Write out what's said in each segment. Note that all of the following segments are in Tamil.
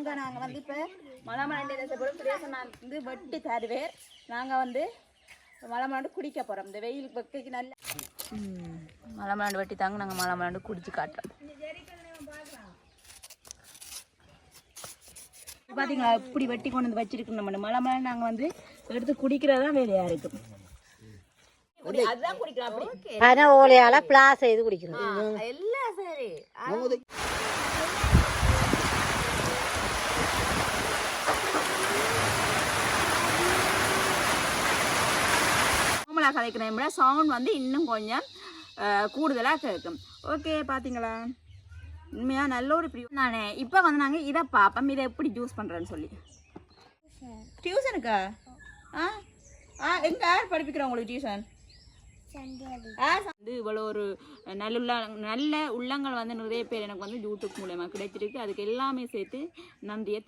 அங்க நாங்க வந்து இப்ப மலை மலை தேசப்படும் சுரேசன் நான் வந்து வெட்டி தருவேன் நாங்க வந்து மலை மலாண்டு குடிக்க போறோம். இந்த வெயில் வெக்கைக்கு நல்ல மலை மலாண்டு வெட்டி தாங்க நாங்க மலை மலாண்டு குடிச்சு காட்டுறோம். பாத்தீங்களா? இப்படி வெட்டி கொண்டு வந்து வச்சிருக்கோம் நம்ம மலை மலை நாங்க வந்து எடுத்து குடிக்கிறதா வேலையா இருக்கும். அதுதான் பனை ஓலையால பிளாஸ் செய்து குடிக்கிறோம் எல்லாம் சரி. நார்மலாக கதைக்கிறேன் விட சவுண்ட் வந்து இன்னும் கொஞ்சம் கூடுதலாக கேட்கும். ஓகே பார்த்தீங்களா உண்மையாக நல்ல ஒரு பிரிவு நானே இப்போ வந்து நாங்கள் இதை பார்ப்போம். இதை எப்படி ஜூஸ் பண்ணுறேன்னு சொல்லி. டியூஷனுக்கா ஆ? ஆ எங்கே யார் படிப்பிக்கிறோம் உங்களுக்கு டியூஷன் வந்து இவ்வளோ ஒரு நல்ல நல்ல உள்ளங்கள் வந்து நிறைய பேர் எனக்கு வந்து யூடியூப் மூலயமா கிடைச்சிருக்கு. அதுக்கு எல்லாமே சேர்த்து நன்றியை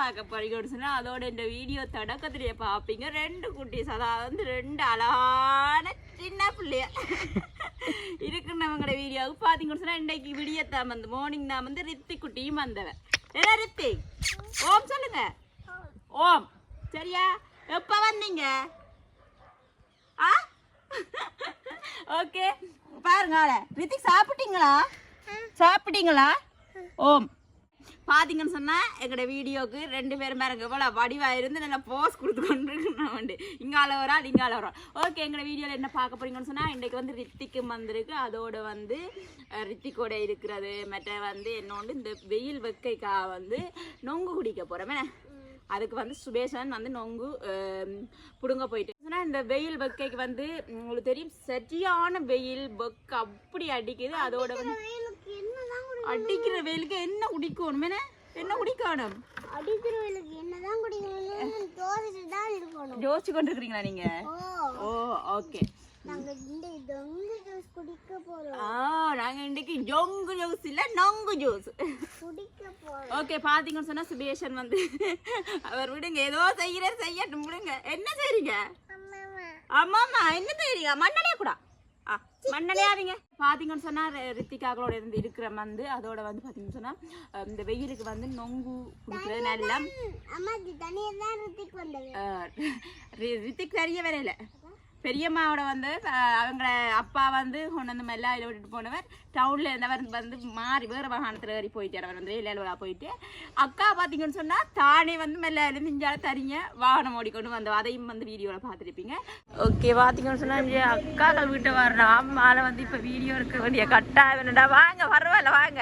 பார்க்க போறீங்கன்னு சொன்னா அதோட இந்த வீடியோ தொடக்கத்திலேயே பார்ப்பீங்க. ரெண்டு குட்டீஸ் அதாவது வந்து ரெண்டு அழகான சின்ன பிள்ளைய இருக்கிறவங்களோட வீடியோவுக்கு பார்த்தீங்கன்னு சொன்னா இன்னைக்கு விடியத்தான் வந்து மார்னிங் தான் வந்து ரித்தி குட்டியும் வந்தவன் என்ன ரித்திக் ஓம் சொல்லுங்க. ஓம். சரியா? எப்போ வந்தீங்க? ஆ? ஓகே. பாருங்க. ரித்திக் சாப்பிட்டீங்களா? சாப்பிட்டீங்களா? ஓம். பார்த்தீங்கன்னு சொன்னால் எங்களோட வீடியோவுக்கு ரெண்டு பேரும் பாருங்க இவ்வளோ வடிவாக இருந்து நல்லா போஸ் கொடுத்து கொண்டிருக்கணும் உண்டு இங்கால ஒரு ஆள் இங்கால ஒரு ஆள். ஓகே எங்களோட வீடியோவில் என்ன பார்க்க போறீங்கன்னு சொன்னால் இன்னைக்கு வந்து ரித்திக்கும் வந்திருக்கு. அதோட வந்து ரித்திக்கோட இருக்கிறது மற்ற வந்து என்னோண்டு இந்த வெயில் வெக்கைக்காக வந்து நொங்கு குடிக்க போறோம் என்ன? அதுக்கு வந்து சுபேஷன் வந்து நொங்கு பிடுங்க போயிட்டு. ஏன்னா இந்த வெயில் வெக்கைக்கு வந்து உங்களுக்கு தெரியும் சரியான வெயில் வெக்க அப்படி அடிக்குது. அதோட வந்து அடிக்கிற வெயிலுக்கு என்ன குடிக்கணும் என்ன என்ன குடிக்கணும்? அடிக்கிற வெயிலுக்கு என்னதான் தான் இருக்கணும். யோசிச்சு கொண்டு இருக்கிறீங்களா நீங்க? ஓ. ஓகே. நாங்க இந்த தொங்கு ஜூஸ் குடிக்க போறோம். ஆ நாங்க இன்னைக்கு ஜொங்கு ஜூஸ் இல்ல நொங்கு ஜூஸ். குடிக்க போறோம். ஓகே பாத்தீங்கன்னு சொன்னா சுபேஷன் வந்து அவர் விடுங்க ஏதோ செய்யற செய்யட்டும் விடுங்க. என்ன செய்றீங்க? ஆமாம்மா என்ன செய்றீங்க? மண்ணலையா கூட. மண்ணலையாதீங்க பாத்தீங்கன்னு சொன்னா ரி- ரித்திகாக்களோட இருந்து இருக்கிற வந்து அதோட வந்து பாத்தீங்கன்னு சொன்னா அஹ், இந்த வெயிலுக்கு வந்து நொங்கு குடிக்கிறது நல்லா ருத்திக்கு வந்தது. ரித்திக் தெரிய வரையில பெரியம்மாவோட வந்து அவங்க அப்பா வந்து கொண்டு வந்து மெல்லாயில விட்டுட்டு போனவர். டவுனில் இருந்தவர் வந்து மாறி வேறு வாகனத்தில் ஏறி போயிட்டார் அவர் வந்து வேலையில போயிட்டு. அக்கா பார்த்தீங்கன்னு சொன்னால் தானே வந்து மெல்லாயிலேருந்து மிஞ்சால தரீங்க வாகனம் ஓடிக்கொண்டு வந்து அதையும் வந்து வீடியோவில் பார்த்துருப்பீங்க. ஓகே பார்த்தீங்கன்னு சொன்னால் இங்கே அக்காக்கள் வீட்டை வரணும் அம்மால வந்து இப்போ வீடியோ இருக்க வேண்டிய கட்டாய வேணுடா வாங்க பரவாயில்ல வாங்க.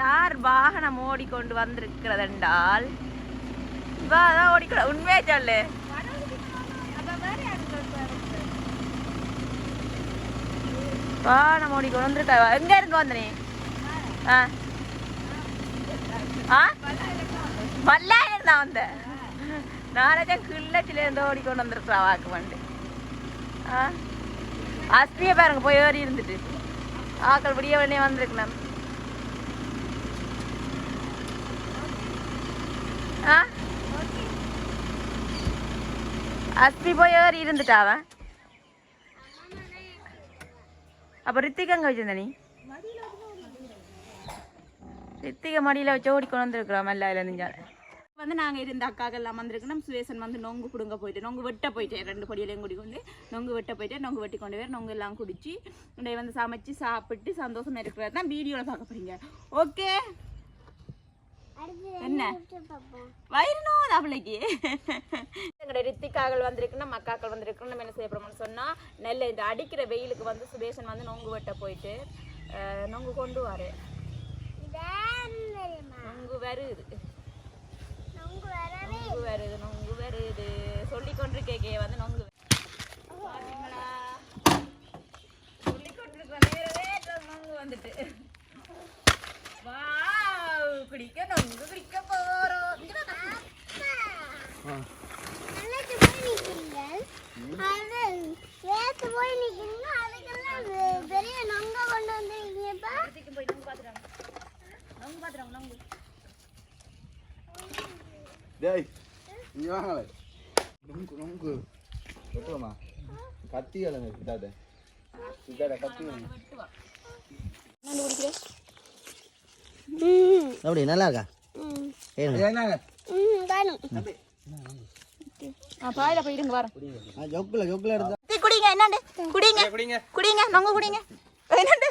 யார் வாகனம் ஓடிக்கொண்டு வந்திருக்கிறதென்றால் வா அதான் ஓடிக்கொண்டு உண்மையே சொல்லு. வா நம்ம கொண்டு வந்துருக்கா எங்க இருந்து வந்த நீ? ஆ. ஆ? பல்லாயிரம் தான் வந்த. நாளைக்கு கிள்ளச்சில இருந்து கொண்டு வந்துருக்கா வாக்கு வண்டு ஆ? அஸ்திய பாருங்க போய் ஏறி இருந்துட்டு. ஆக்கள் விடிய உடனே வந்திருக்கணும். ஆ? அஸ்தி போய் ஏறி இருந்துட்டா அப்போ ரித்திக் அங்கே வச்சிருந்த நீ? ரித்திகை மடியில் வச்சு ஓடி கொண்டு வந்துருக்குறோம் மெல்ல நெஞ்சால் வந்து நாங்கள் இருந்த அக்காக்கள் எல்லாம் வந்திருக்கணும் சுவேசன் வந்து நொங்கு கொடுங்க போயிட்டு நொங்கு வெட்ட போயிட்டேன் ரெண்டு படியிலையும் குடி கொண்டு நொங்கு வெட்ட போயிட்டு நொங்கு வெட்டி கொண்டு போய் நொங்கு எல்லாம் குடிச்சு உடைய வந்து சமைச்சு சாப்பிட்டு சந்தோஷமா இருக்கிறது தான் வீடியோவில் பார்க்க போகிறீங்க ஓகே என்ன குடிச்சு பார்ப்போம். வயிறு நோது அவளைக்கு. எங்களோட ரித்திக்காக்கள் வந்திருக்குன்னா மக்காக்கள் வந்திருக்குன்னு நம்ம என்ன செய்ய போறோம்னு சொன்னா நெல்ல இந்த அடிக்கிற வெயிலுக்கு வந்து சுபேஷன் வந்து நொங்கு வெட்ட போயிட்டு நொங்கு கொண்டு வாரு. நொங்கு வருது. நொங்கு வருது நொங்கு வருது. சொல்லி கொண்டிருக்கே வந்து நொங்கு சொல்லி நேரவே நொங்கு வந்துட்டு. வாவ் குடிக்க நொங்கு குடிக்க போறோம் இங்க வா. நல்லா போய் நிற்கிறீங்க அது பண்ணிக்கிறீங்க அதுக்கெல்லாம் வெ- பெரிய நொங்க கொண்டு வந்திருக்கீங்கப்பா டேய் இங்க வாங்களே நொங்கு நொங்கு வெட்டுவோமா கத்தி கிழங்கு சித்தாத சித்தாத கத்தி கிழங்கு அப்படி நல்லா இருக்கா என்னங்க ம் வேணும் பாயில போயிடுங்க வரேன் ஜொக்குல ஜொக்குல எடுத்தா டீ குடிங்க என்னண்டு? குடிங்க. குடிங்க. குடிங்க நொங்க குடிங்க. என்னண்டு?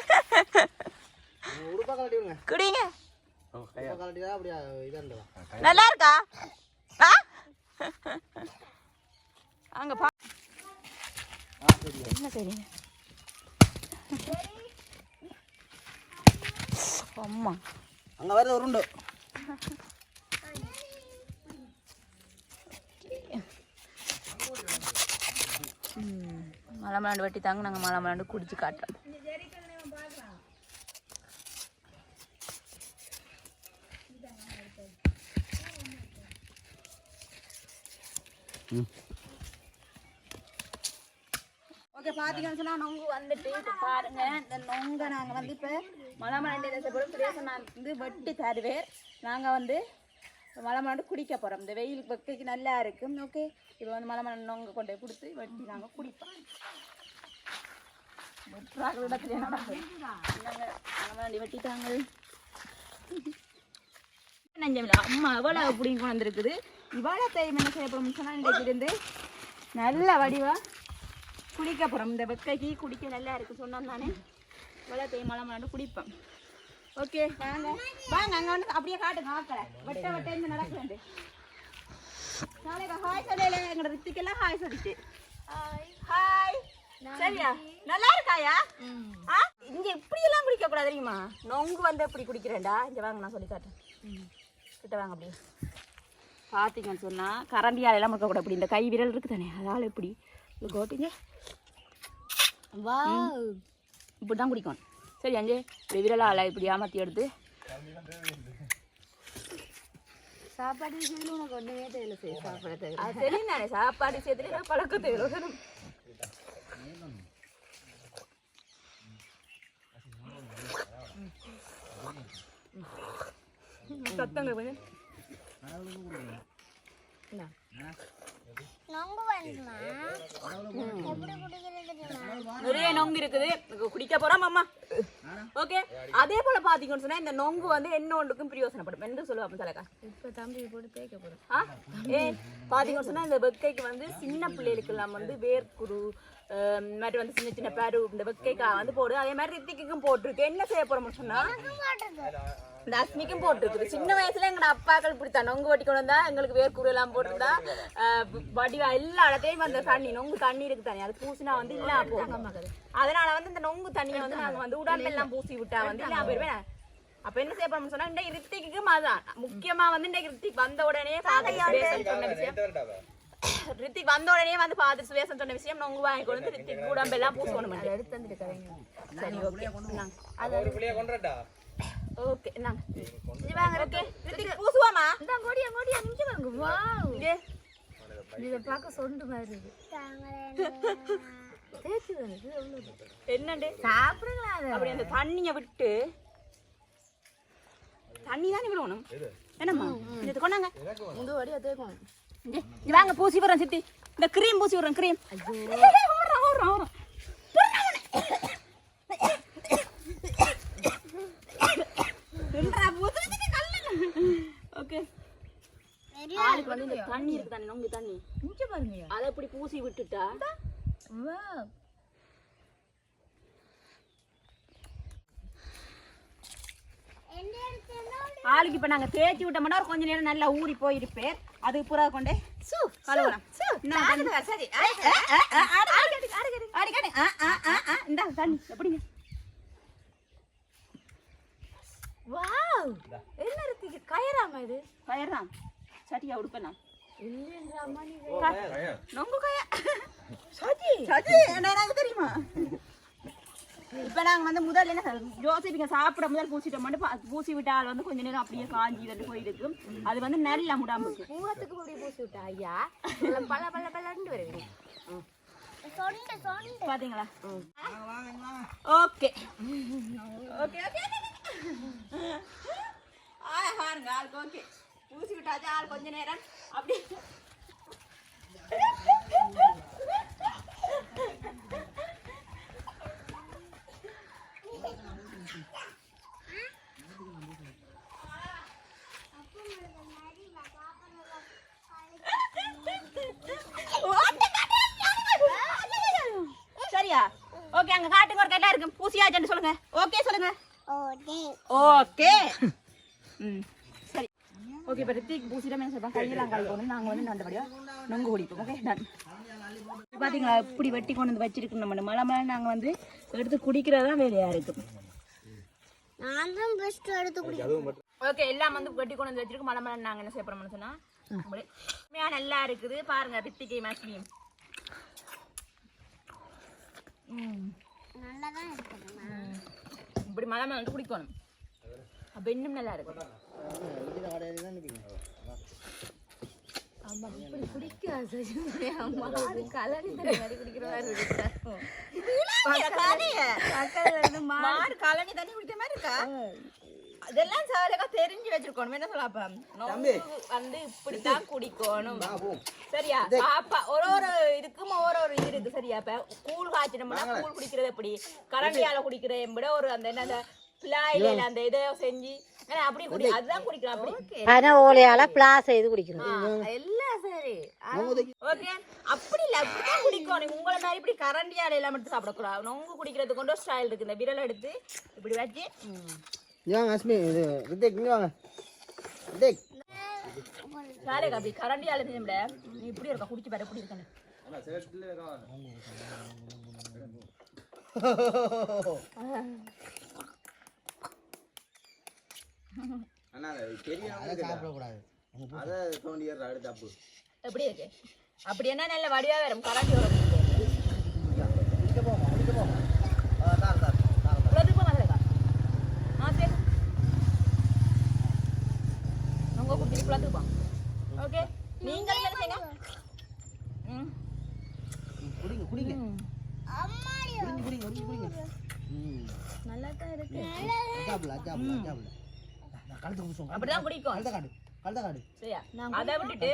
குடிங்க. நல்லா இருக்கா ஆ? அங்க பா என்ன சரிங்க அம்மா. அங்க வருது உருண்டு. மலை மலாண்டு வெட்டி தாங்க நாங்கள் மலை மலாண்டு குடிச்சு காட்டுறோம். ஓகே பார்த்தீங்கன்னு சொன்னால் நொங்கு வந்துட்டு இப்போ பாருங்க இந்த நொங்கை நாங்கள் வந்து இப்போ மலை தேசப்படும் பிரதேசம் நான் வந்து வெட்டி தருவேன் நாங்கள் வந்து மலை குடிக்க போகிறோம் இந்த வெயில் வெக்கைக்கு நல்லா இருக்கும். ஓகே? இப்போ வந்து மலை நொங்க கொண்டு போய் கொடுத்து வெட்டி நாங்கள் குடிப்போம். வெட்டுறாங்க இடத்துல. நாங்கள் மலை வெட்டிட்டாங்க. நஞ்சமில்ல. அம்மா எவ்வளோ பிடிங்க கொண்டு வந்திருக்குது. இவ்வளோ தேய்மை என்ன செய்ய சொன்னால் இன்றைக்கு இருந்து நல்ல வடிவா குடிக்க போகிறோம் இந்த வெக்கைக்கு குடிக்க நல்லா இருக்கு. சொன்னோம் தானே? இவ்வளோ தேய் மலை மலாண்டு குடிப்போம். ஓகே வாங்க. வாங்க அங்கே வந்து அப்படியே காட்டுங்க ஆக்கலை வெட்ட வெட்ட இருந்து நடக்குது நாளைக்கு ஹாய் சொல்லல எங்களோட ரித்திக்கெல்லாம் ஹாய் சொல்லிட்டு. ஹாய். சரியா? நல்லா இருக்காயா? ஆ? இங்க இப்படி எல்லாம் குடிக்க கூடாது தெரியுமா? நொங்கு வந்து எப்படி குடிக்கிறேன்டா? இங்க வாங்க நான் சொல்லி காட்டுறேன். கிட்ட வாங்க அப்படி பார்த்தீங்கன்னு சொன்னா கரண்டியால எல்லாம் இப்படி இந்த கை விரல் இருக்கு தானே அதால இப்படி. இது கோட்டிங்க. இப்படி தான் குடிக்கணும். சரி அஞ்சு இப்படி விரலால இப்படி ஏமாத்தி எடுத்து. சாப்பாடு விஷயத்துல உனக்கு ஒன்றுமே தெரியல செய்ய சாப்பாடு தெரியல. தெரியும் சாப்பாடு சேர்த்துல பழக்கம் தேவை சத்தங்க கொஞ்சம் நொங்கு நிறைய நொங்கு இருக்குது. குடிக்க போறோம் அம்மா. ஓகே அதே போல பாத்தீங்கன்னு சொன்னா இந்த நொங்கு வந்து என்ன ஒன்றுக்கும் பிரயோசனப்படும். என்று சொல்லுவாங்க தலைக்கா இப்போ தம்பி போட்டு தேய்க்க போகிறோம் ஆ? ஏ பாத்தீங்கன்னு சொன்னா இந்த வெக்கைக்கு வந்து சின்ன பிள்ளைகளுக்கு எல்லாம் வந்து வேர்க்குரு மாதிரி வந்து சின்ன சின்ன பேரு இந்த வெக்கைக்கா வந்து போடு. அதே மாதிரி ரித்திக்கும் போட்டிருக்கு. என்ன செய்ய போறோம்னு சொன்னா? இந்த அஸ்மிக்கும் போட்டிருக்குது. சின்ன வயசுல எங்க அப்பாக்கள் இப்படித்தான்? நொங்கு வட்டி கொண்டு வந்தா எங்களுக்கு வேர்க்குரு எல்லாம் போட்டிருந்தா வடிவா எல்லா இடத்தையும் அந்த தண்ணி நொங்கு தண்ணி இருக்கு தானே அது பூசினா வந்து இல்ல போகும் அதனால வந்து இந்த நொங்கு தண்ணியை வந்து நாங்க வந்து உடம்பெல்லாம் பூசி விட்டா வந்து இல்ல போயிருவேன் அப்ப என்ன செய்ய போறோம்னு சொன்னா இந்த ரித்திக்கு அதான். முக்கியமா வந்து இந்த ரித்திக் வந்த உடனே சொன்ன விஷயம். ரித்திக் வந்த உடனே வந்து ஃபாதர் சுவேசன் சொன்ன விஷயம் நொங்கு வாங்கி கொண்டு வந்து ரித்திக் உடம்பெல்லாம் பூசணும். எடுத்து வந்துருக்காங்க சரி ஓகே. ஓகே நாங்க இது வாங்க ஓகே ரித்திக் பூசுவாமா இந்த கோடியா கோடியா நிமிஷம் வாங்க வாவ் இங்கே இதை பார்க்க சொண்டு மாதிரி இருக்கு தேய்ச்சி வந்து என்னண்டு சாப்பிடுங்களா அதை அப்படி அந்த தண்ணியை விட்டு தண்ணி தானே விடணும் என்னம்மா இது கொண்டாங்க இந்த வடியா தேய்க்கணும் இங்கே, இங்க வாங்க பூசி விடுறேன் சித்தி இந்த க்ரீம் பூசி விடுறேன் க்ரீம் ஓகே. ஆளுக்கு வந்து இந்த தண்ணி இருக்கு நொங்கு தண்ணி. இங்க பாருங்க. அதை இப்படி பூசி விட்டுட்டா? ஆளுக்கு இப்ப நாங்க தேய்ச்சி விட்டோம்னா ஒரு கொஞ்ச நேரம் நல்லா ஊறி போயிருப்பேன் அது புறா கொண்டே கழுவலாம். சரி இந்த தண்ணி. எப்படிங்க? வாவ்! என்ன இருக்கு கயராமா இது? கயறான் சட்டியா உடுப்பேன் நான். இல்லைன்றாமா நீ நொங்கு கய. சதி. சதி எனக்கு தெரியுமா? இப்ப நாங்க வந்து முதல்ல என்ன யோசிப்பீங்க சாப்பிட முதல் பூசிட்டோம் மட்டும் பூசி விட்டால் வந்து கொஞ்ச நேரம் அப்படியே காஞ்சி வந்து போயிருக்கு அது வந்து நல்ல முடாம்புக்கு மூவத்துக்கு இப்படி பூசி விட்டா ஐயா? பல பல பலன்னு வருவீங்க சொண்டு பாத்தீங்களா? Okay okay okay. பாருங்க ஆளுக்கு ஓகே பூசி விட்டாச்சு ஆள் கொஞ்ச நேரம். அப்படி. சரியா? ஓகே அங்க காட்டுங்க ஒரு கட்டா இருக்கு. பூசியாச்சுன்னு சொல்லுங்க. ஓகே சொல்லுங்க. ஓகே சரி ஓகே இப்போ ரித்திக் பூசிடம் என்ன சொல்கிறோம் கையெல்லாம் கால் போகணும் நாங்கள் வந்து நல்லபடியாக நொங்கு குடிப்போம் ஓகே டன் பார்த்தீங்களா இப்படி வெட்டி கொண்டு வந்து வச்சிருக்கு நம்ம மழை மழை நாங்கள் வந்து எடுத்து குடிக்கிறது தான் வேலையாக இருக்கும் நான் தான் பெஸ்ட் எடுத்து குடி ஓகே எல்லாம் வந்து வெட்டி கொண்டு வந்து வச்சிருக்கு மழை மழை நாங்கள் என்ன செய்ய போகிறோம்னு சொன்னால் உண்மையாக நல்லா இருக்குது பாருங்க ரித்திகை மேக்ஸிமம் ம் நல்லா தான் இருக்குது இப்படி மழை மழை வந்து குடிக்கணும். அப்போ இன்னும் நல்லா இருக்கும் ஆமா இப்படி குடிக்காது. அம்மா கலனி தண்ணி மாதிரி குடிக்கிற மாதிரி இருக்கு. மாடு கலனி தண்ணி குடிக்கிற மாதிரி இருக்கா? அதெல்லாம் சாலைக்கா தெரிஞ்சு வச்சிருக்கணும் என்ன சொல்லப்ப நோம்பு வந்து இப்படித்தான் குடிக்கணும் சரியா பாப்பா ஒரு ஒரு இதுக்கும் ஒரு ஒரு இது இருக்கு சரியா இப்ப கூழ் காய்ச்சினோம்னா கூழ் குடிக்கிறது எப்படி கரண்டியால குடிக்கிறத விட ஒரு அந்த என்ன அந்த பிளாயில அந்த இதை செஞ்சு அப்படி குடி அதுதான் குடிக்கலாம் அப்படி பனை ஓலையால பிளாஸ் செய்து குடிக்கணும் எல்லாம் சரி ஓகே அப்படி இல்ல அப்படிதான் குடிக்கணும் உங்களை மாதிரி இப்படி கரண்டியால எல்லாம் மட்டும் சாப்பிடக்கூடாது நொங்கு குடிக்கிறதுக்கு கொண்டு ஸ்டைல் இருக்கு இந்த விரல் எடுத்து இப்படி வச்சு வாங்க அஸ்மி இது ரித்திக் இங்கே வாங்க ரித்திக் வேலைக்கு அப்படி கரண்டியால செஞ்ச விட நீ இப்படி இருக்க குடிச்சு பாரு எப்படி இருக்கணும் அண்ணா தெரியும் அதை சாப்பிடக்கூடாது அதை தோண்டி ஏறுற அடுத்த அப்பு எப்படி இருக்கு அப்படி என்ன நல்ல வடிவா வரும் கரண்டி வரும் குடிக்க போமா குடிக்க போமா ஆ தார் தார் தார் இவ்வளவு போனா இருக்கா ஆ சரி நொங்க இவ்வளவு போம் ஓகே நீங்கள் என்ன செய்யுங்க ம். குடிங்க குடிங்க. அம்மாடி குடிங்க குடிங்க குடிங்க குடிங்க. ம். நல்லா தான் இருக்கு. அஜாபுல அஜாபுல அஜாபுல கழுத்து குடிச்சோம் அப்படிதான் குடிக்கும். கழுத்த காடு கழுத்த காடு. சரியா? அதை விட்டுட்டு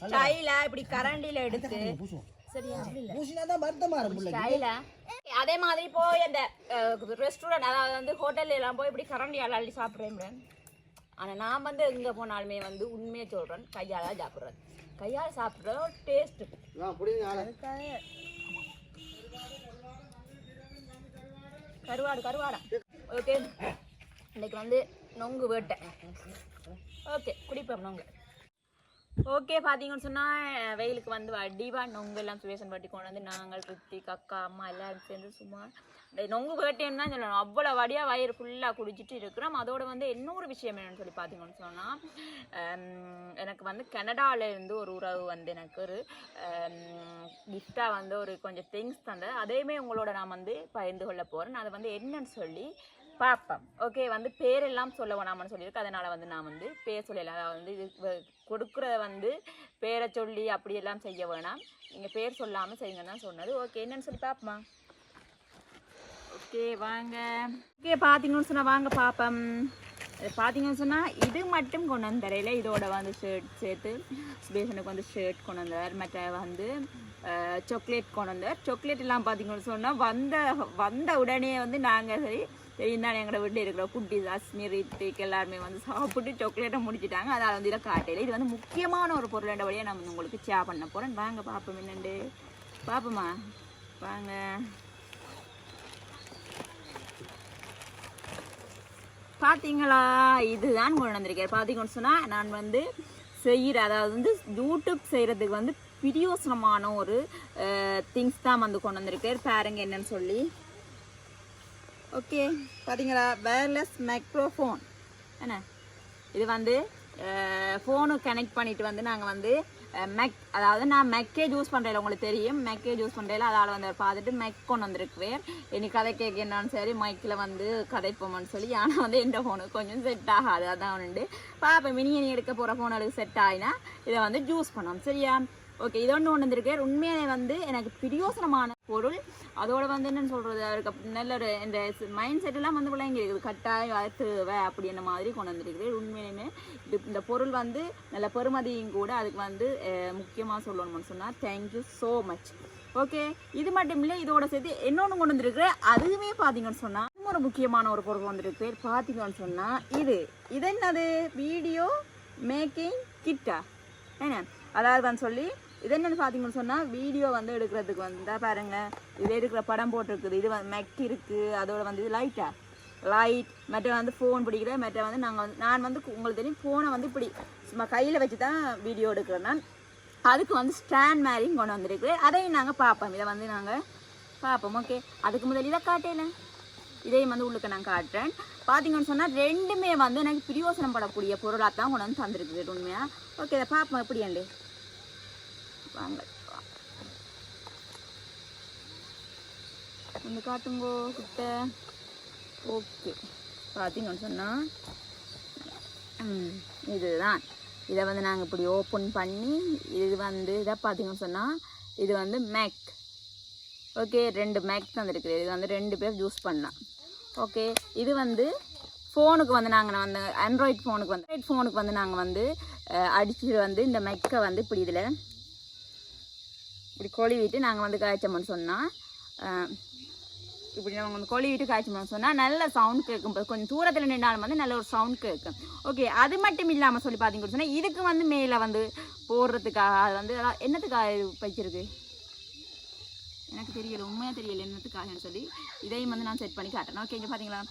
ஸ்டைலா இப்படி கரண்டில எடுத்து சரியா அப்படி இல்ல பூசினா தான் வருத்தமா இருக்கும் பிள்ளைக்கு ஸ்டைலா? அதே மாதிரி போய் அந்த ரெஸ்டாரண்ட் அதாவது வந்து ஹோட்டல்ல எல்லாம் போய் இப்படி கரண்டியால அள்ளி சாப்பிடுறேன் ஆனா நான் வந்து எங்க போனாலுமே வந்து உண்மையை சொல்றேன் கையால தான் சாப்பிடுறேன் கையால சாப்பிடுற ஒரு டேஸ்ட் ஆ புடிங்க ஆளை. கருவாடு கருவாடா. ஓகே இன்னைக்கு வந்து நொங்கு வேட்டை. ஓகே குடிப்போம் நொங்கு. ஓகே பார்த்தீங்கன்னு சொன்னால் வெயிலுக்கு வந்து அடிவாக நொங்கு எல்லாம் சுவேசன் பட்டி கொண்டு வந்து நாங்கள் ரித்திக் அக்கா அம்மா எல்லாரும் சேர்ந்து சும்மா இந்த நொங்கு வேட்டைன்னு தான் சொல்லணும்? அவ்வளோ வடியாக வயிறு ஃபுல்லாக குடிச்சிட்டு இருக்கிறோம். அதோட வந்து இன்னொரு விஷயம் என்னென்னு சொல்லி பார்த்தீங்கன்னு சொன்னால் எனக்கு வந்து கனடாவிலேருந்து ஒரு உறவு வந்து எனக்கு ஒரு கிஃப்டாக வந்து ஒரு கொஞ்சம் திங்ஸ் தந்தது. அதையுமே உங்களோட நான் வந்து பகிர்ந்து கொள்ள போகிறேன் அது வந்து என்னன்னு சொல்லி பார்ப்போம் ஓகே வந்து பேரெல்லாம் சொல்ல வேணாமன்னு சொல்லியிருக்கு. அதனால் வந்து நான் வந்து பேர் சொல்லலாம் வந்து இது கொடுக்குறத வந்து பேரை சொல்லி அப்படியெல்லாம் செய்ய வேணாம். நீங்கள் பேர் சொல்லாமல் செய்யுங்கன்னு தான் சொன்னது. ஓகே என்னன்னு சொல்லி பார்ப்போமா ஓகே வாங்க. ஓகே பார்த்தீங்கன்னு சொன்னால் வாங்க பார்ப்போம் இது பார்த்தீங்கன்னு சொன்னால் இது மட்டும் கொண்டு வந்து தரையில இதோட வந்து ஷர்ட் சேர்த்து சுபேஷனுக்கு வந்து ஷர்ட் கொண்டு வந்தார் மற்ற வந்து சாக்லேட் கொண்டு வந்தார் சாக்லேட் எல்லாம் பார்த்தீங்கன்னு சொன்னால் வந்த வந்த உடனே வந்து நாங்கள் சரி தெரியும் எங்களோட வீட்டில் இருக்கிற குட்டி அஸ்மி ரித்திக் எல்லாருமே வந்து சாப்பிட்டு சாக்லேட்டை முடிச்சிட்டாங்க. அதால் வந்து இதை காட்டையில் இது வந்து முக்கியமான ஒரு பொருள் வழியாக நான் வந்து உங்களுக்கு சே பண்ண போகிறேன் வாங்க பார்ப்போம் என்னண்டு. பார்ப்போமா வாங்க. பார்த்தீங்களா இதுதான் கொண்டு வந்திருக்கேன் பார்த்தீங்கன்னு சொன்னால் நான் வந்து செய்கிற அதாவது வந்து யூடியூப் செய்கிறதுக்கு வந்து பிரியோசனமான ஒரு திங்ஸ் தான் வந்து கொண்டு வந்திருக்கேன். பாருங்க என்னன்னு சொல்லி. ஓகே பார்த்தீங்களா வயர்லெஸ் மைக்ரோஃபோன் என்ன? இது வந்து ஃபோனு கனெக்ட் பண்ணிட்டு வந்து நாங்கள் வந்து மெக் அதாவது நான் மெக்கே யூஸ் பண்ணுறேன் உங்களுக்கு தெரியும். மெக்கே யூஸ் பண்ணுறேன் அதால் வந்து பார்த்துட்டு மெக் கொண்டு வந்திருக்குவேன். இனி கதை கேட்க என்னன்னு சரி மைக்கில் வந்து கதைப்போமான்னு சொல்லி ஆனால் வந்து எந்த ஃபோனுக்கு கொஞ்சம் செட் ஆகாது. அதான் உண்டு. பாப்பா மினி இனி எடுக்க போகிற ஃபோன் ஃபோனுக்கு செட் ஆகினா இதை வந்து யூஸ் பண்ணோம் சரியா? ஓகே இது ஒன்று ஒன்று வந்திருக்கு. உண்மையிலே வந்து எனக்கு பிரியோசனமான பொருள். அதோட வந்து என்னன்னு சொல்றது அவருக்கு நல்ல ஒரு இந்த மைண்ட் செட் எல்லாம் வந்து விளங்கி இருக்குது. கட்டாயம் அது அப்படின்ற மாதிரி கொண்டு வந்திருக்குது. உண்மையிலுமே இது இந்த பொருள் வந்து நல்ல பெருமதியும் கூட அதுக்கு வந்து முக்கியமாக சொல்லணும்னு சொன்னால் தேங்க்யூ ஸோ மச் ஓகே இது மட்டும் இல்லை இதோட சேர்த்து இன்னொன்று கொண்டு வந்திருக்கு அதுவுமே பார்த்தீங்கன்னு சொன்னால் ஒரு முக்கியமான ஒரு பொருள் வந்திருக்கு. பார்த்தீங்கன்னு சொன்னால் இது. இது என்னது? வீடியோ மேக்கிங் கிட்டா என்ன? அதாவது வந்து சொல்லி இது என்னன்னு பார்த்தீங்கன்னு சொன்னால் வீடியோ வந்து எடுக்கிறதுக்கு வந்து பாருங்க இது எடுக்கிற படம் போட்டிருக்குது. இது வந்து மெக் இருக்குது அதோட வந்து இது லைட்டா லைட் மற்ற வந்து ஃபோன் பிடிக்கிற மற்ற வந்து நாங்கள் வந்து நான் வந்து உங்களுக்கு தெரியும் ஃபோனை வந்து இப்படி சும்மா கையில் வச்சு தான் வீடியோ எடுக்கிறேன் நான். அதுக்கு வந்து ஸ்டாண்ட் மாதிரியும் கொண்டு வந்திருக்கு. அதையும் நாங்கள் பார்ப்போம். இதை வந்து நாங்கள் பார்ப்போம். ஓகே அதுக்கு முதல் இதை காட்டல. இதையும் வந்து உள்ளுக்கு நான் காட்டுறேன். பார்த்தீங்கன்னு சொன்னால் ரெண்டுமே வந்து எனக்கு பிரியோசனம் படக்கூடிய பொருளாக தான் கொண்டு வந்து தந்திருக்குது. உண்மையாக ஓகே இதை பார்ப்போம். எப்படியாண்டு வாங்க வந்து காட்டுங்கோ கிட்ட. ஓகே. பார்த்தீங்கன்னு சொன்னால் இதுதான். இதை வந்து நாங்கள் இப்படி ஓப்பன் பண்ணி இது வந்து இதை பார்த்தீங்கன்னு சொன்னால் இது வந்து மேக் ஓகே ரெண்டு மேக் தந்துருக்குது. இது வந்து ரெண்டு பேர் யூஸ் பண்ணலாம். ஓகே இது வந்து ஃபோனுக்கு வந்து நாங்கள் வந்து ஆண்ட்ராய்ட் ஃபோனுக்கு வந்து ஆண்ட்ராய்ட் ஃபோனுக்கு வந்து நாங்கள் வந்து அடிச்சுட்டு வந்து இந்த மெக்கை வந்து இப்படி இதில் இப்படி கொழுவிட்டு நாங்கள் வந்து காய்ச்சோம்னு சொன்னால் இப்படி நாங்கள் வந்து கொழுவிட்டு காய்ச்சோம்னு சொன்னால் நல்ல சவுண்ட் கேட்கும் கொஞ்சம் தூரத்தில் நின்றாலும் வந்து நல்ல ஒரு சவுண்ட் கேட்கும் ஓகே அது மட்டும் இல்லாமல் சொல்லி பார்த்தீங்கன்னு சொன்னால் இதுக்கு வந்து மேலே வந்து போடுறதுக்காக அது வந்து என்னத்துக்காக இது வச்சிருக்கு எனக்கு தெரியல உண்மையாக தெரியல என்னத்துக்காகன்னு சொல்லி இதையும் வந்து நான் செட் பண்ணி காட்டுறேன். ஓகே இங்கே பார்த்தீங்களா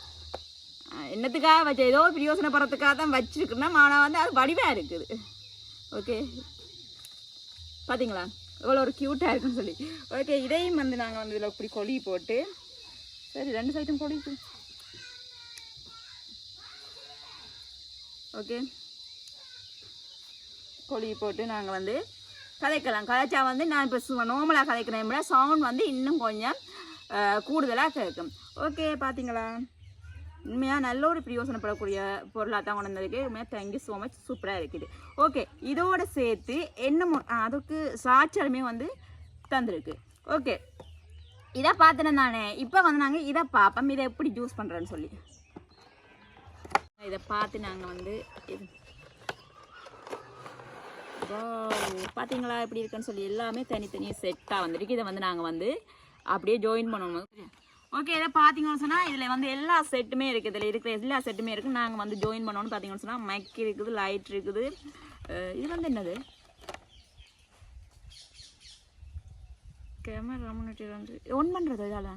என்னத்துக்காக வச்ச ஏதோ பிரியோசனப்படுறதுக்காக தான் வச்சிருக்குன்னா ஆனால் வந்து அது வடிவாக இருக்குது. ஓகே பார்த்தீங்களா இவ்வளோ ஒரு க்யூட்டாக இருக்குன்னு சொல்லி. ஓகே இதையும் வந்து நாங்கள் வந்து இதில் இப்படி கொழி போட்டு சரி ரெண்டு சைட்டும் கொழிக்கு ஓகே கொழி போட்டு நாங்கள் வந்து கதைக்கலாம். கதைச்சா வந்து நான் இப்போ நார்மலாக கதைக்கிறேன் விட சவுண்ட் வந்து இன்னும் கொஞ்சம் கூடுதலாக கேட்கும் ஓகே பார்த்தீங்களா உண்மையாக நல்ல ஒரு பிரயோசனப்படக்கூடிய பொருளாக தான் கொண்டு வந்திருக்கு. உண்மையாக தேங்க்யூ ஸோ மச் சூப்பராக இருக்குது. ஓகே இதோட சேர்த்து என்ன அதுக்கு சாட்சியமே வந்து தந்திருக்கு. ஓகே இதை பார்த்துனேன் தானே இப்போ வந்து நாங்கள் இதை பார்ப்போம். இதை எப்படி ஜூஸ் பண்ணுறேன்னு சொல்லி. இதை பார்த்து நாங்கள் வந்து பார்த்தீங்களா எப்படி இருக்குன்னு சொல்லி எல்லாமே தனித்தனி செட்டாக வந்துருக்கு. இதை வந்து நாங்கள் வந்து அப்படியே ஜாயின் பண்ணணும். ஓகே இதை பார்த்தீங்கன்னு சொன்னால் இதில் வந்து எல்லா செட்டுமே இருக்குது இதில் இருக்கிற எல்லா செட்டுமே இருக்குது நாங்கள் வந்து ஜாயின் பண்ணோன்னு பார்த்தீங்கன்னு சொன்னால் மைக் இருக்குது லைட் இருக்குது. இது வந்து என்னது? கேமரா முன்னாடி வந்து ஒன் பண்ணுறது இதால்?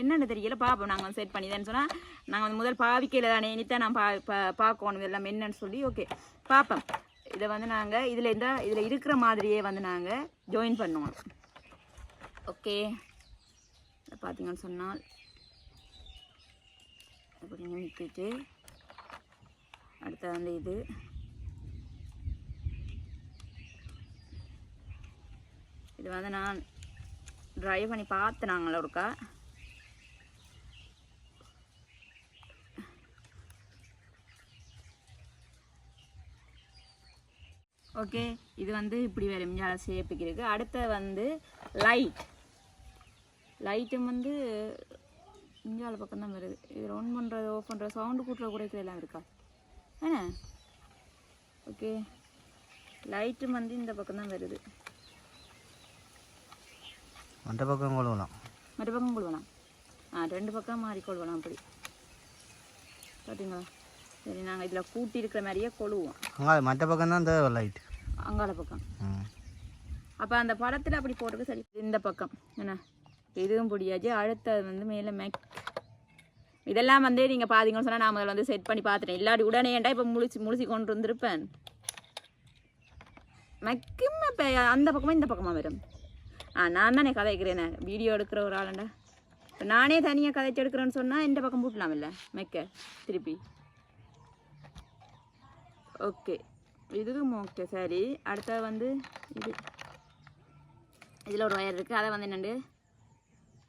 என்னென்னு தெரியல. பார்ப்போம் நாங்கள் வந்து செட் பண்ணி தான் சொன்னால் நாங்கள் வந்து முதல் பாவிக்கையில் தானே இனித்தான் நான் பா பா- பார்க்கணும் இதெல்லாம் என்னன்னு சொல்லி ஓகே பார்ப்போம் இதை வந்து நாங்கள் இதில் இருந்தால் இதில் இருக்கிற மாதிரியே வந்து நாங்கள் ஜாயின் பண்ணுவோம். ஓகே பார்த்தீங்கன்னு சொன்னால் அப்படி நிமித்திட்டு அடுத்து வந்து இது. இது வந்து நான் ட்ரைவ் பண்ணி பார்த்தேன் நாங்கள் ஒருக்கா? ஓகே இது வந்து இப்படி வேறு மிஞ்சால ஷேப்புக்கு இருக்குது அடுத்த வந்து லைட் லைட்டும் வந்து மிஞ்சால பக்கம் தான் வருது. இது ஆன் பண்ணுறது ஆஃப் பண்ணுறது சவுண்டு கூட்டுற குறைக்கிறது எல்லாம் இருக்கா? என்ன ஓகே லைட்டும் வந்து இந்த பக்கம் தான் வருது. அந்த பக்கம் கொள்ளலாம் மற்ற பக்கம் கொள்வலாம். ஆ ரெண்டு பக்கம் மாறி கொள்வலாம் அப்படி. பார்த்தீங்களா சரி நாங்கள் இதில் கூட்டி இருக்கிற மாதிரியே கொழுவோம் அங்கே மற்ற பக்கம் தான் இந்த லைட் அங்கால பக்கம். அப்போ அந்த படத்தில் அப்படி போட்டது சரி. இந்த பக்கம். என்ன? இதுவும் பிடியாச்சு அடுத்தது வந்து மேலே மேக் இதெல்லாம் வந்து நீங்கள் பார்த்தீங்கன்னு சொன்னால் நான் முதல்ல வந்து செட் பண்ணி பார்த்துட்டேன் இல்லாட்டி உடனே ஏன்டா இப்போ முழிச்சு முழிச்சு கொண்டு வந்திருப்பேன்? மெக்கும் இப்போ அந்த பக்கமாக இந்த பக்கமாக வரும். ஆ நான் தானே கதைக்கிறேனே. வீடியோ எடுக்கிற ஒரு ஆளுண்டா. இப்போ நானே தனியாக கதைச்சு எடுக்கிறேன்னு சொன்னால் இந்த பக்கம் போட்டலாம்ல மெக்க திருப்பி. ஓகே. இதுவும் ஓகே சரி. அடுத்தது வந்து இது. இதில் ஒரு ஒயர் இருக்குது அதை வந்து என்னண்டு?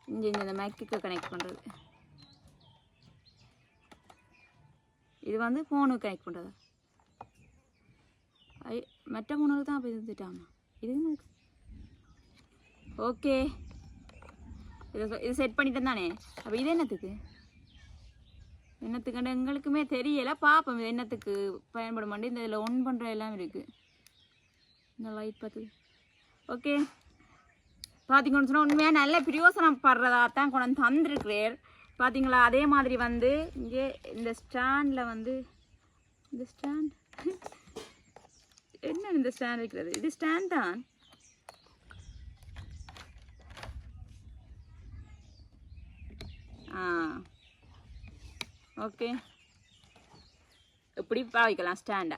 இங்கே இந்த மேக்குக்கு கனெக்ட் பண்ணுறது இது வந்து ஃபோனுக்கு கனெக்ட் பண்ணுறது ஐ மற்ற மூணுக்கு தான் அப்போ இருந்துட்டாமா இது ஓகே இதை இது செட் பண்ணிட்டேன் தானே? அப்போ இது என்னத்துக்கு? என்னத்துக்கு எங்களுக்குமே தெரியல. பார்ப்போம் இது என்னத்துக்கு பயன்பட மாட்டேன் இந்த இதில் ஒன் பண்ணுற எல்லாம் இருக்குது இந்த லைட் பார்த்து ஓகே பார்த்தீங்கன்னு சொன்னால் உண்மையாக நல்ல பிரயோசனம் படுறதா தான் கொண்டு தந்திருக்கிறேன். பார்த்தீங்களா அதே மாதிரி வந்து இங்கே இந்த ஸ்டாண்டில் வந்து இந்த ஸ்டாண்ட். என்ன இந்த ஸ்டாண்ட் இருக்கிறது? இது ஸ்டாண்ட் தான். ஆ. ஓகே. எப்படி பாவிக்கலாம் ஸ்டாண்டை.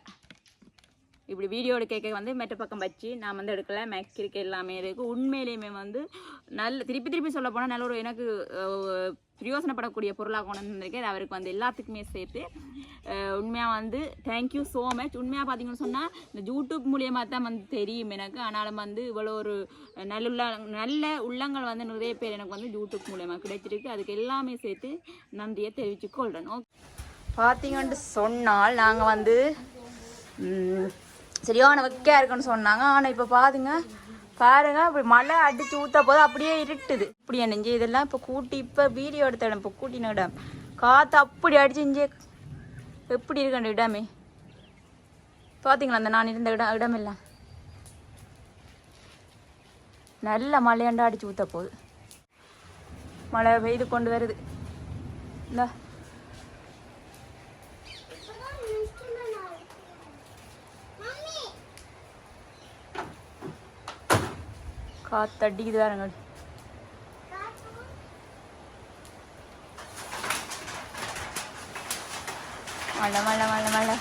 இப்படி வீடியோ எடுக்க வந்து மெட்ட பக்கம் வச்சு நான் வந்து எடுக்கல. மேக்கிருக்க எல்லாமே இருக்குது உண்மையிலேயுமே வந்து நல்ல திருப்பி திருப்பி சொல்ல போனால் நல்ல ஒரு எனக்கு பிரயோசனப்படக்கூடிய பொருளாக கொண்டு வந்திருக்கேன். அவருக்கு வந்து எல்லாத்துக்குமே சேர்த்து. உண்மையாக வந்து தேங்க்யூ ஸோ மச் உண்மையாக பார்த்தீங்கன்னு சொன்னால் இந்த யூடியூப் மூலியமாக தான் வந்து தெரியும் எனக்கு. ஆனாலும் வந்து இவ்வளோ ஒரு நல்ல நல்ல உள்ளங்கள் வந்து நிறைய பேர் எனக்கு வந்து யூடியூப் மூலியமாக கிடைச்சிருக்கு. அதுக்கு எல்லாமே சேர்த்து நன்றியை தெரிவித்து கொள்கிறேன் ஓகே பார்த்தீங்கன்ட்டு சொன்னால் நாங்கள் வந்து சரியான வெக்கையா இருக்குன்னு சொன்னாங்க. ஆனால் இப்போ பாருங்க பாருங்க இப்படி மழை அடிச்சு ஊற்ற போது அப்படியே இருட்டுது. இப்படி நெஞ்சு இதெல்லாம் இப்போ கூட்டி இப்போ வீடியோ எடுத்த இடம் இப்போ கூட்டின இடம். காற்று அப்படி அடிச்சு இஞ்சே எப்படி இருக்கு இடமே? பார்த்தீங்களா அந்த நான் இருந்த இடம் இடமெல்லாம். நல்ல மழையாண்டா அடிச்சு ஊற்ற போகுது மழை பெய்து கொண்டு வருது. இந்த. காத்தடிக்குது வேறங்க மழை மழை மழை மழை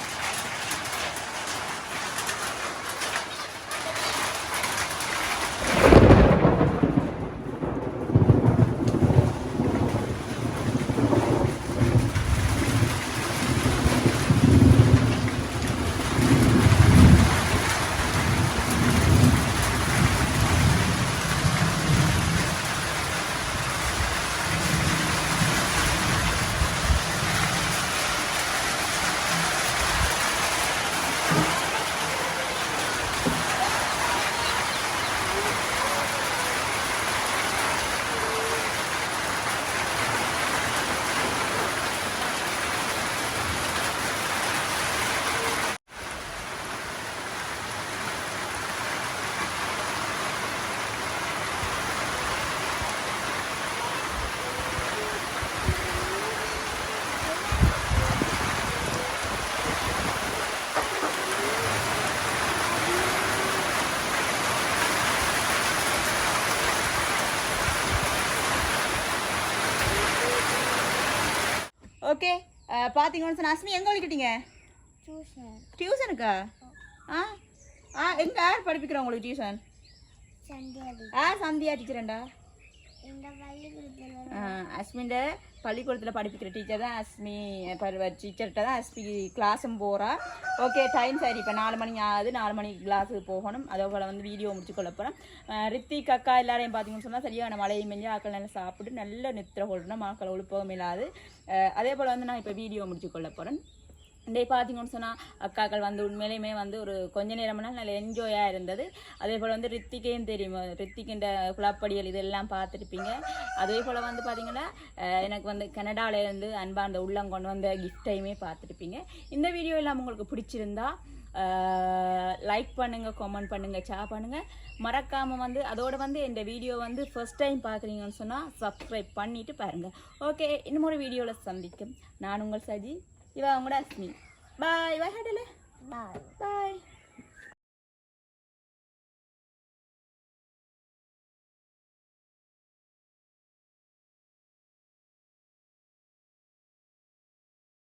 ஓகே பார்த்தீங்கன்னு சொன்ன அஸ்மி எங்கே ஒழிக்கிட்டீங்க டியூஷன் டியூஷனுக்கா? ஆ? ஆ எங்கே யார் படிப்பிக்கிறோம் உங்களுக்கு டியூஷன் சந்தியாதி ஆ சந்தியா டீச்சரண்டா? இந்த பள்ளிக்கூடத்தில் அஸ்மின்ட பள்ளிக்கூடத்தில் படிப்பிக்கிற டீச்சர் தான் அஸ்மி டீச்சர்கிட்ட தான் அஸ்மி கிளாஸும் போகிறா ஓகே டைம் சரி. இப்போ நாலு மணி ஆகுது. நாலு மணிக்கு கிளாஸுக்கு போகணும். அதே போல் வந்து வீடியோ முடிச்சு கொள்ள போகிறேன் ரித்திக் அக்கா எல்லாரையும் பார்த்தீங்கன்னு சொன்னால் சரியான மழையும் மெஞ்சு ஆக்கள் நல்லா சாப்பிட்டு நல்ல நித்திர கொள்ளணும். ஆக்களை உழுப்பவும் இல்லாது. அதே போல் வந்து நான் இப்போ வீடியோ முடிச்சு கொள்ள போகிறேன் டே பார்த்தீங்கன்னு சொன்னால் அக்காக்கள் வந்து உண்மையிலையுமே வந்து ஒரு கொஞ்ச நேரம்னா நல்ல என்ஜாயாக இருந்தது. அதே போல் வந்து ரித்திக்கையும் தெரியும். ரித்திக்கின்ற குழப்படியல் இதெல்லாம் பார்த்துருப்பீங்க. அதே போல் வந்து பார்த்தீங்கன்னா எனக்கு வந்து கனடாவிலேருந்து அன்பார்ந்த உள்ளம் கொண்டு வந்த கிஃப்டையுமே பார்த்துருப்பீங்க. இந்த வீடியோ எல்லாம் உங்களுக்கு பிடிச்சிருந்தா லைக் பண்ணுங்கள் கமெண்ட் பண்ணுங்கள் ஷேர் பண்ணுங்கள் மறக்காமல் வந்து அதோட வந்து இந்த வீடியோ வந்து ஃபர்ஸ்ட் டைம் பார்க்குறீங்கன்னு சொன்னால் சப்ஸ்கிரைப் பண்ணிவிட்டு பாருங்கள் ஓகே இன்னும் ஒரு வீடியோவில் சந்திக்கும். நான் உங்கள் சஜி. இவ அவங்களோட அஸ்மி பாய் பாய் ஹடல பாய் பாய்